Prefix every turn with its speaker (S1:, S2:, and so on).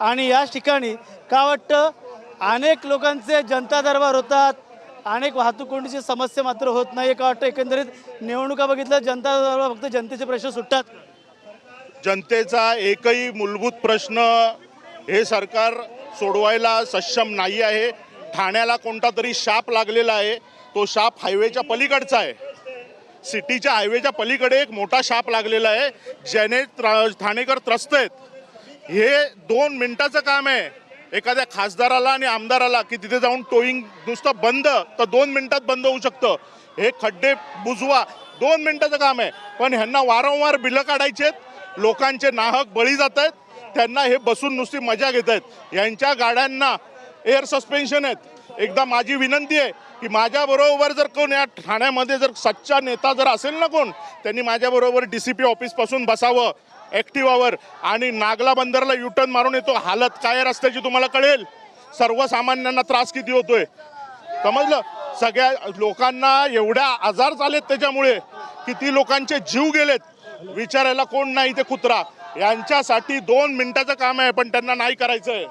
S1: आणि या ठिकाणी का वाटतं अनेक लोकांचे जनता दरबार होतात अनेक वाहतूक कोंडीची समस्या मात्र होत नाही का वाटतं एकंदरीत निवडणुका बघितलं जनता दरबार फक्त जनतेचे प्रश्न सुटतात?
S2: जनतेचा एकही मूलभूत प्रश्न हे सरकार सोडवायला सक्षम नाही आहे. ठाण्याला कोणता तरी शाप लागलेला आहे. तो शाप हायवेच्या पलीकडचा आहे. सिटीच्या हायवेच्या पलीकडे एक मोठा शाप लागलेला आहे. ज्याने त्रा- ठाणेकर त्रस्त आहेत. हे दोन मिनिटाचं काम आहे. एखाद्या खासदाराला आणि आमदाराला की तिथे जाऊन टोईंग नुसतं बंद तर दोन मिनिटात बंद होऊ शकतं. हे खड्डे बुजवा दोन मिनिटाचं काम आहे. पण ह्यांना वारंवार बिलं काढायचे आहेत. लोकांचे नाहक बळी जात आहेत. त्यांना हे बसून नुसती मजा घेत आहेत. यांच्या गाड्यांना एअर सस्पेन्शन आहेत. एकदा माझी विनंती आहे की माझ्याबरोबर जर कोण या ठाण्यामध्ये जर सच्चा नेता जर असेल ना कोण त्यांनी माझ्याबरोबर डी सी पी ऑफिसपासून बसावं ॲक्टिवावर आणि नागला बंदरला युटर्न मारून येतो. हालत काय रस्त्याची तुम्हाला कळेल. सर्वसामान्यांना त्रास किती होतोय. समजलं? सगळ्या लोकांना एवढ्या आजार चालेत त्याच्यामुळे किती लोकांचे जीव गेलेत. विचारायला कोण नाही ते कुत्रा. यांच्यासाठी दोन मिनिटाचं काम आहे पण त्यांना नाही करायचं आहे